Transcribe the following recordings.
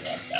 about that.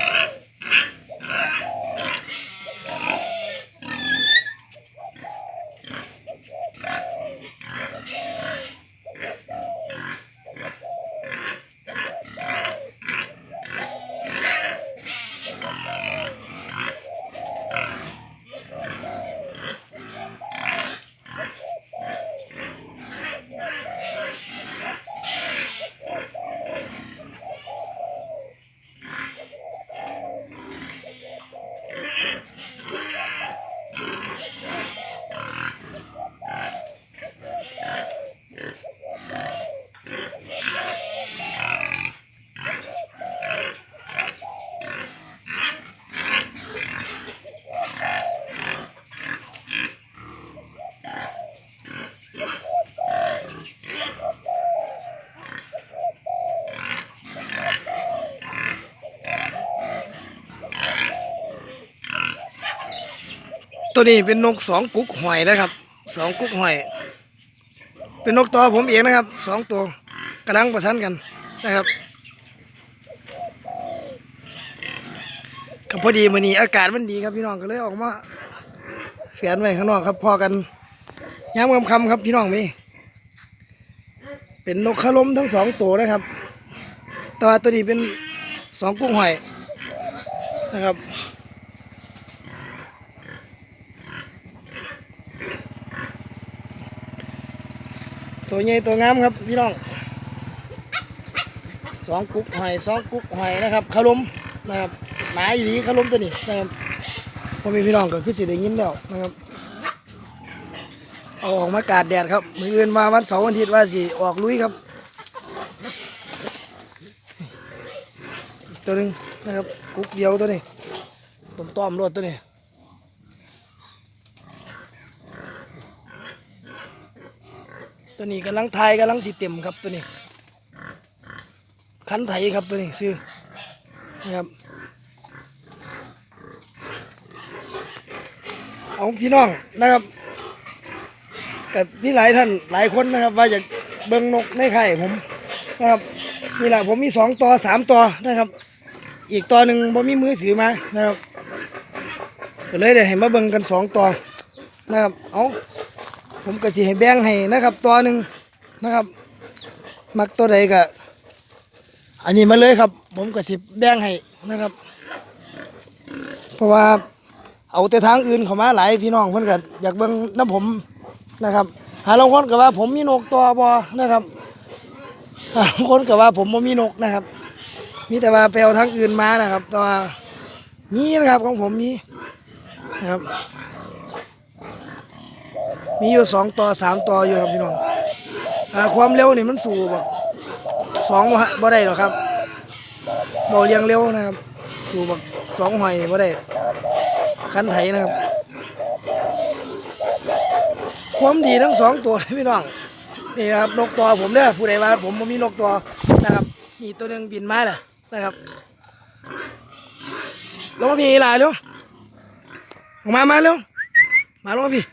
ตัวนี้เป็นนกสองกุ๊กหอยนะครับสองกุ๊กหอย เป็นนกตัวผมเองนะครับสองตัวกำลังประชันกันนะครับก็พอดีมื้อนี้อากาศมันดีครับพี่น้องก็เลยออกมาเสียนไว้ข้างนอกครับพอกันย้ำคำคำครับพี่น้องนี่เป็นนกขลมทั้งสองตัวนะครับแตัวาตัวนี้เป็นสองกุ้งหอยนะครับ ตัวใหญ่ตัวงามครับพี่น้องสองกุ๊กหอยสองกุ๊กหอยนะครับขลมนะครับหนาอีหลีขลมตัวนี้นะครับพอมีพี่น้องก็คือสิได้ยินแล้วนะครับเอาออกมากาดแดดครับมืออื่นมาวันเสาร์วันอาทิตย์ว่าสิออกลุยครับ ตัวหนึ่งนะครับกุ๊กเดียวตัวนี้ต้มต้อมรวดตัวนี้ ตัวนี้กำลังทายกำลังสิเต็มครับตัวนี้ คันไถครับตัวนี้ซื้อนะครับเอาพี่น้องนะครับกับนี่หลายท่านหลายคนนะครับ ว่าอยากเบิ้งนกในไข่ผมนะครับนี่แหละผมมีสองตัวสามตัวนะครับ อีกตัวหนึ่งผมมีมือถือมานะครับก็เลยได้ให้มาเบิ้งกันสองตัวนะครับเอา ผมก็สิให้แบ่งให้นะครับ ตัวหนึ่งนะครับ มักตัวใดก็อันนี้มาเลยครับ ผมก็สิแบ่งให้นะครับ เพราะว่าเอาแต่ทางอื่นเขามาหลายพี่น้องเพิ่อนก็อยากเบิ่งน้ำผมนะครับ หาลางคนก็ว่า ผมมีนกตัวบ่นะครับหาลางคนก็ว่าผมบ่มีนกนะครับ มีแต่ว่าไปเอาทางอื่นมานะครับแต่ว่ามีนะครับของผมมีนะครับ มีอยู่สองต่อสามต่ออยู่ครับพี่น้องอความเร็วนี่มันสูงแบบสองบ่ฮะบ่ได้หรอกครับเบาเรียงเร็วนะครับ สูงแบบสองหอยบ่ได้คันไถนะครับ ความดีทั้งสองตัวพี่น้องนี่นะครับนกตัวผมเด้อผู้ใดว่าผมมีนกตัวนะครับ มีตัวหนึ่งบินมาแหละนะครับลงมาพี่หลายเร็วลงมามาเร็วมาลงมาพี่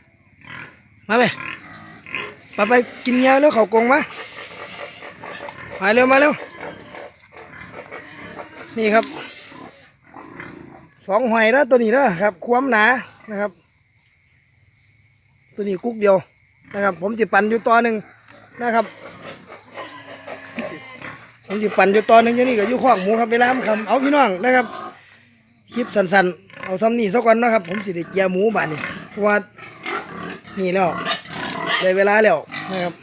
มาไปไปไปกินยาแล้วเขากงมามาเร็วมาเร็วนี่ครับสองหอยแล้วตัวนี้นะครับ ความหนานะครับ ตัวนี้กุ๊กเดียวนะครับ ผมสิปั่นอยู่ตัวหนึ่งนะครับ ผมสิปั่นอยู่ตัวหนึ่งอยู่นี่ก็อยู่ข้องหมูครับเวลาคำเอาพี่น้องนะครับ คลิปสั้นๆ เอาซ้ำนี่สักวันนะครับ ผมสิได้เกียร์หมูบานนี่เพราะว่า นี่แล้วได้เวลาแล้วนะครับ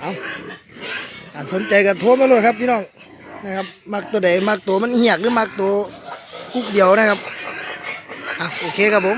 เอาถ้าสนใจกันโทรมาเลยครับพี่น้องนะครับมักตัวใดมักตัวมันเหียกหรือมักตัวกุ๊กเดียวนะครับอะโอเคครับผม